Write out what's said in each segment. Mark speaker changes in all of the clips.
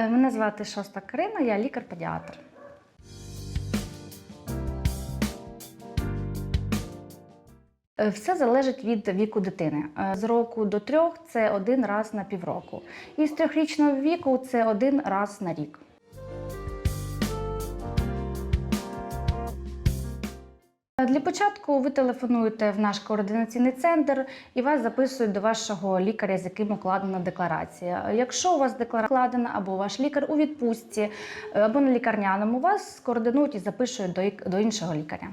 Speaker 1: Е, Мене звати Шоста Карина, я лікар-педіатр. Е, Все залежить від віку дитини. Е, З року до трьох це один раз на півроку. І з трьохрічного віку це один раз на рік. Для початку ви телефонуєте в наш координаційний центр і вас записують до вашого лікаря, з яким укладена декларація. Якщо у вас декларація укладена або ваш лікар у відпустці, е, або на лікарняному, вас скоординують і запишуть до іншого лікаря.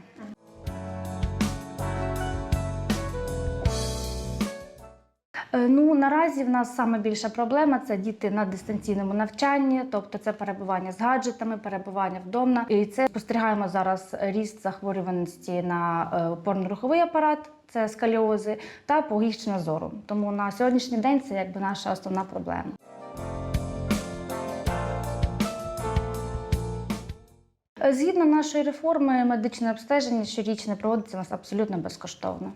Speaker 1: Ну наразі в нас саме більша проблема це діти на дистанційному навчанні, тобто це перебування з гаджетами, перебування вдома. І це спостерігаємо зараз ріст захворюваності на е, опорно-руховий апарат, це сколіози, та погіршення зору. Тому на сьогоднішній день це якби наша основна проблема. Е, Згідно нашої реформи, медичне обстеження щорічне проводиться у нас абсолютно безкоштовно.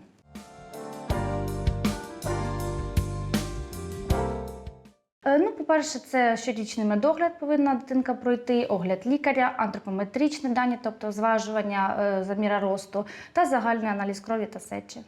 Speaker 1: Ну, по-перше, це щорічний медогляд повинна дитинка пройти, огляд лікаря, антропометричні дані, тобто зважування е, заміра росту, та загальний аналіз крові та сечі.